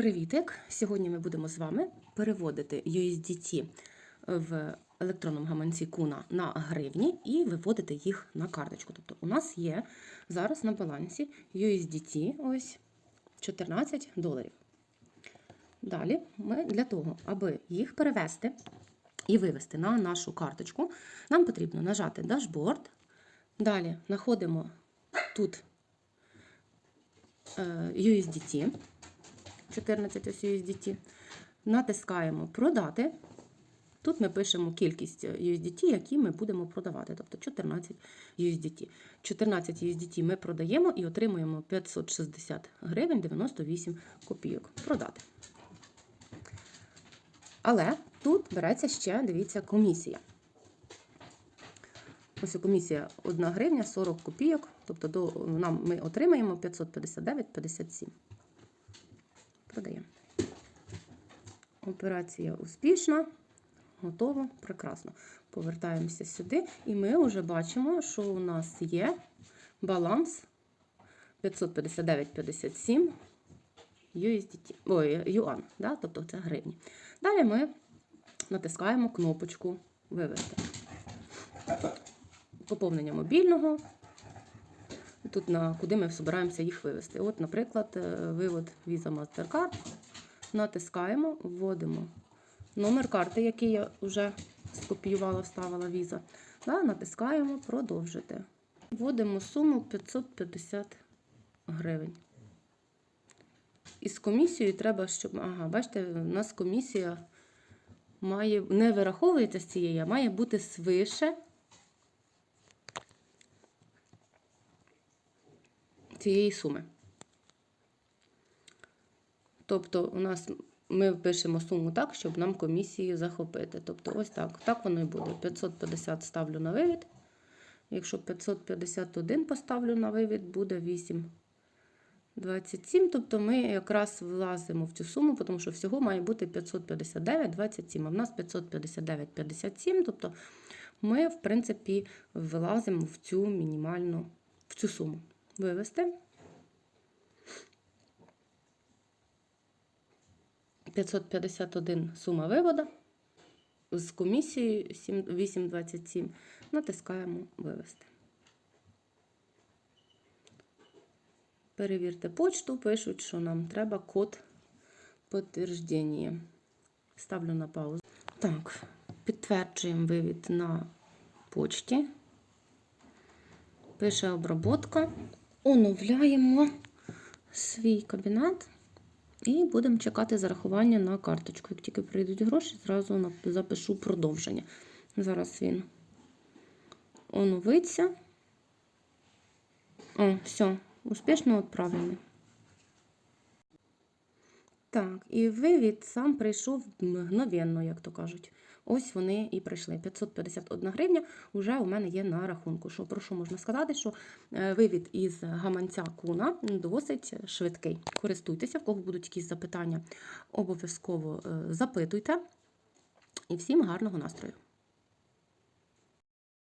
Привітик! Сьогодні ми будемо з вами переводити USDT в електронному гаманці Куна на гривні і виводити їх на карточку. Тобто у нас є зараз на балансі USDT ось 14 доларів. Далі ми для того, аби їх перевести і вивести на нашу карточку, нам потрібно нажати дашборд. Далі знаходимо тут е, USDT. 14 ось USDT. Натискаємо Продати. Тут ми пишемо кількість USDT, які ми будемо продавати, тобто 14 USDT. 14 USDT ми продаємо і отримуємо 560 гривень 98 копійок. Продати. Але тут береться ще, дивіться, комісія. Ось комісія 1 гривня 40 копійок, тобто до, нам ми отримаємо 559,57. Продаємо. Операція успішна, готово, прекрасно. Повертаємося сюди, і ми вже бачимо, що у нас є баланс 559,57 USDT, ой, юан, да? тобто це гривні. Далі ми натискаємо кнопочку Вивести. Поповнення мобільного. Тут на куди ми збираємося їх вивести. От, наприклад, вивод Visa MasterCard. Натискаємо, вводимо номер карти, який я вже скопіювала, вставила Visa. Да, натискаємо продовжити. Вводимо суму 550 гривень. І з комісією треба, щоб. Ага, бачите, у нас комісія має не вираховується з цієї, а має бути свише. Цієї суми. Тобто, у нас ми впишемо суму так, щоб нам комісії захопити. Тобто, ось так. Так воно і буде. 550 ставлю на вивід. Якщо 551 поставлю на вивід, буде 8,27. Тобто ми якраз влазимо в цю суму, тому що всього має бути 559,27. А в нас 559,57. Тобто ми, в принципі, влазимо в цю мінімальну в цю суму вивести. 551 сума виводу. З комісією 8,27 натискаємо вивести. Перевірте почту, пишуть, що нам треба код підтвердження. Ставлю на паузу. Так, підтверджуємо вивід на почті. Пише обработка оновляємо свій кабінет і будемо чекати зарахування на карточку. Як тільки прийдуть гроші, зразу запишу продовження. Зараз він оновиться. О, все, успішно відправлений. Так, і вивід сам прийшов мгновенно, як то кажуть. Ось вони і прийшли. 551 гривня вже у мене є на рахунку. Що, Про що можна сказати, що е, вивід із гаманця куна досить швидкий. Користуйтеся, в кого будуть якісь запитання, обов'язково е, запитуйте. І всім гарного настрою!